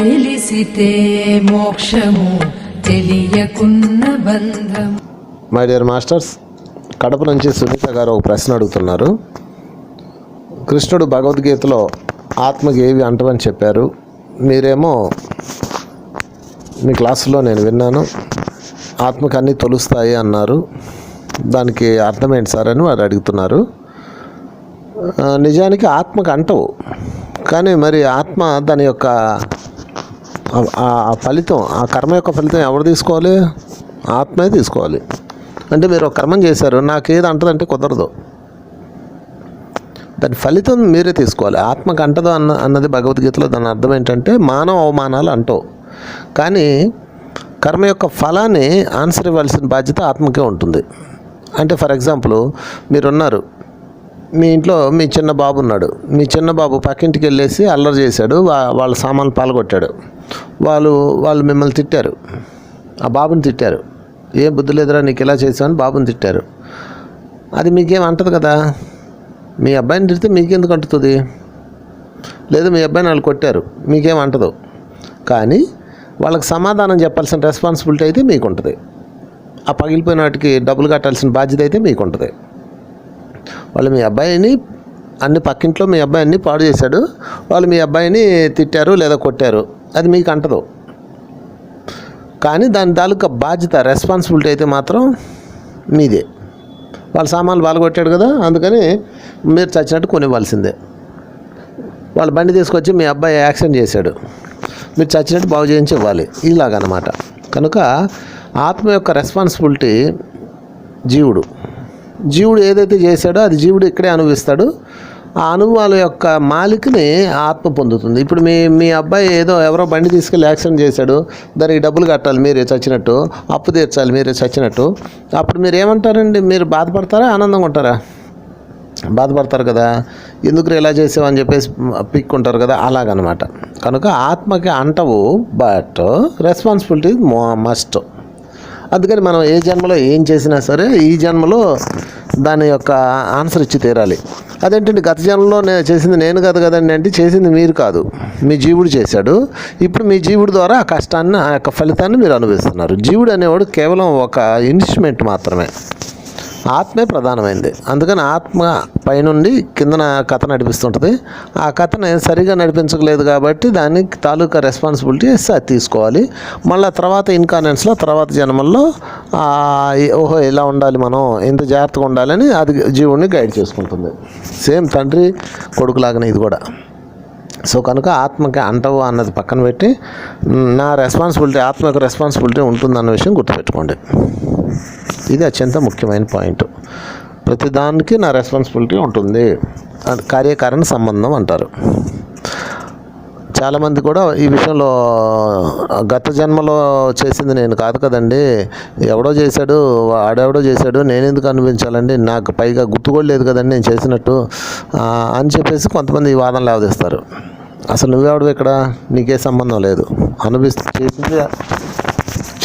తెలిసితే మోక్షము తెలియకున్న బంధం my dear masters Kadapa నుంచి సునీత గారు ఒక ప్రశ్న అడుగుతున్నారు. కృష్ణుడు భగవద్గీతలో ఆత్మకి ఏవి అంటవని చెప్పారు. మీరేమో మీ క్లాసులో నేను విన్నాను. ఆత్మకి అన్నీ తొలుస్తాయి అన్నారు. దానికి అర్థం ఏంటి సార్ అని వారు అడుగుతున్నారు. నిజానికి ఆత్మకు అంటవు. కానీ మరి ఆత్మ దాని యొక్క ఆ- ఆ- ఫలితం ఆ కర్మ యొక్క ఫలితం ఎవరు తీసుకోవాలి? ఆత్మే తీసుకోవాలి. అంటే మీరు ఒక కర్మం చేశారు నాకు ఏది అంటదంటే కుదరదు. దాని ఫలితం మీరే తీసుకోవాలి. ఆత్మకు అంటదు అన్న అన్నది భగవద్గీతలో దాని అర్థం ఏంటంటే మానవ అవమానాలు అంటవు. కానీ కర్మ యొక్క ఫలాన్ని ఆన్సర్ ఇవ్వాల్సిన బాధ్యత ఆత్మకే ఉంటుంది. అంటే ఫర్ ఎగ్జాంపుల్ మీరున్నారు. మీ ఇంట్లో మీ చిన్న బాబు ఉన్నాడు. మీ చిన్న బాబు పక్కింటికి వెళ్ళేసి అల్లరి చేశాడు వాళ్ళ సామాన్లు పాల్గొట్టాడు. వాళ్ళు వాళ్ళు మిమ్మల్ని తిట్టారు. ఆ బాబుని తిట్టారు. ఏం బుద్ధి లేదురా నీకు ఇలా చేసావని బాబుని తిట్టారు. అది మీకేం అంటది కదా? మీ అబ్బాయిని తిడితే మీకెందుకు అంటుతుంది? లేదు మీ అబ్బాయిని వాళ్ళు కొట్టారు. మీకేం అంటదు? కానీ వాళ్ళకి సమాధానం చెప్పాల్సిన రెస్పాన్సిబిలిటీ అయితే మీకు ఉంటుంది ఆ పగిలిపోయిన వాటికి డబ్బులు కట్టాల్సిన బాధ్యత అయితే మీకు ఉంటుంది వాళ్ళు మీ అబ్బాయిని అన్ని పక్కింట్లో మీ అబ్బాయిని పాడు చేశాడు. వాళ్ళు మీ అబ్బాయిని తిట్టారు లేదా కొట్టారు. అది మీకు అంటదు కానీ దాని తాలూకా బాధ్యత రెస్పాన్సిబిలిటీ అయితే మాత్రం మీదే. వాళ్ళ సామాన్లు వాళ్ళు కదా అందుకని మీరు చచ్చినట్టు కొనివ్వాల్సిందే. వాళ్ళ బండి తీసుకొచ్చి మీ అబ్బాయి యాక్సిడెంట్ చేశాడు. మీరు చచ్చినట్టు బాగు చేయించి ఇవ్వాలి. ఇలాగనమాట. కనుక ఆత్మ యొక్క రెస్పాన్సిబిలిటీ జీవుడు. జీవుడు ఏదైతే చేశాడో అది జీవుడు ఇక్కడే అనుభవిస్తాడు. ఆ అనుభవాల యొక్క మాలికని ఆత్మ పొందుతుంది. ఇప్పుడు మీ మీ అబ్బాయి ఏదో ఎవరో బండి తీసుకెళ్ళి యాక్సిడెంట్ చేశాడు దానికి డబ్బులు కట్టాలి మీరే చచ్చినట్టు అప్పు తీర్చాలి మీరే చచ్చినట్టు. అప్పుడు మీరు ఏమంటారండి? మీరు బాధపడతారా? ఆనందంగా ఉంటారా? బాధపడతారు కదా. ఎందుకు ఇలా చేసావు అని చెప్పేసి పిక్కుంటారు కదా. అలాగనమాట. కనుక ఆత్మకి అంటవు బట్ రెస్పాన్సిబిలిటీ మస్ట్. అందుకని మనం ఏ జన్మలో ఏం చేసినా సరే ఈ జన్మలో దాని యొక్క ఆన్సర్ ఇచ్చి తీరాలి. అదేంటంటే గత జన్మలో నేను చేసింది నేను కాదు కదండి అంటే చేసింది మీరు కాదు. మీ జీవుడు చేశాడు. ఇప్పుడు మీ జీవుడు ద్వారా ఆ కష్టాన్ని ఆ యొక్క ఫలితాన్ని మీరు అనుభవిస్తున్నారు. జీవుడు అనేవాడు కేవలం ఒక ఇన్స్ట్రుమెంట్ మాత్రమే. ఆత్మే ప్రధానమైంది. అందుకని ఆత్మ పైనుండి కిందన కథ నడిపిస్తుంటుంది. ఆ కథని సరిగా నడిపించలేదు కాబట్టి దానికి తాలూకా రెస్పాన్సిబిలిటీ అది తీసుకోవాలి. మళ్ళీ తర్వాత ఇన్కానెన్స్లో తర్వాత జన్మల్లో ఓహో ఇలా ఉండాలి మనం ఇంత జాగ్రత్తగా ఉండాలని అది జీవుడిని గైడ్ చేసుకుంటుంది. సేమ్ తండ్రి కొడుకులాగానే ఇది కూడా. సో కనుక ఆత్మకి అంటవు అన్నది పక్కన పెట్టి నా రెస్పాన్సిబిలిటీ ఆత్మ యొక్క రెస్పాన్సిబిలిటీ ఉంటుందన్న విషయం గుర్తుపెట్టుకోండి. ఇది అత్యంత ముఖ్యమైన పాయింట్. ప్రతిదానికి నా రెస్పాన్సిబిలిటీ ఉంటుంది. కార్యకారణ సంబంధం అంటారు. చాలామంది కూడా ఈ విషయంలో గత జన్మలో చేసింది నేను కాదు కదండి. ఎవడో చేశాడు ఆడెవడో చేశాడు నేను ఎందుకు అనిపించాలండి నాకు పైగా గుర్తుకోలేదు లేదు కదండి నేను చేసినట్టు. అని చెప్పేసి కొంతమంది ఈ వాదన లేవదీస్తారు. అసలు నువ్వెవడు ఇక్కడ? నీకే సంబంధం లేదు. అనుభవిస్తూ చేసింది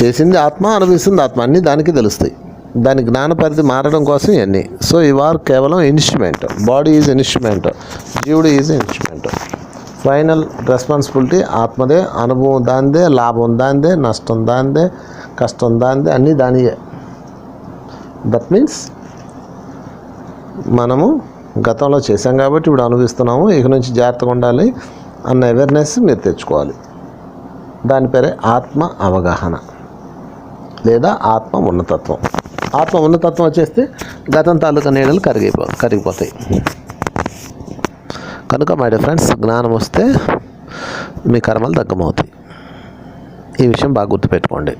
చేసింది ఆత్మ అనుభవిస్తుంది ఆత్మ. అన్నీ దానికి తెలుస్తాయి. దాని జ్ఞాన పరిధి మారడం కోసం ఇవన్నీ. సో ఇవి ఆర్ కేవలం ఇన్స్ట్రుమెంట్. Body is instrument. జీవుడు ఈజ్ ఇన్స్ట్రుమెంట్. ఫైనల్ రెస్పాన్సిబిలిటీ ఆత్మదే. అనుభవం దాందే లాభం దాందే నష్టం దాందే కష్టం దాందే అన్నీ దానియే. దట్ మీన్స్ మనము గతంలో చేసాం కాబట్టి ఇప్పుడు అనుభవిస్తున్నాము. ఇక నుంచి జాగ్రత్తగా ఉండాలి అన్న అవేర్నెస్ మీరు తెచ్చుకోవాలి. దాని పేరే ఆత్మ అవగాహన. లేదా ఆత్మ ఉన్నతత్వం. ఆత్మ ఉన్నతత్వం వచ్చేస్తే గతం తాలూకా నీడలు కరిగిపో కరిగిపోతాయి. కనుక మై డియర్ ఫ్రెండ్స్ జ్ఞానం వస్తే మీ కర్మలు దగ్గమవుతాయి. ఈ విషయం బాగా గుర్తుపెట్టుకోండి.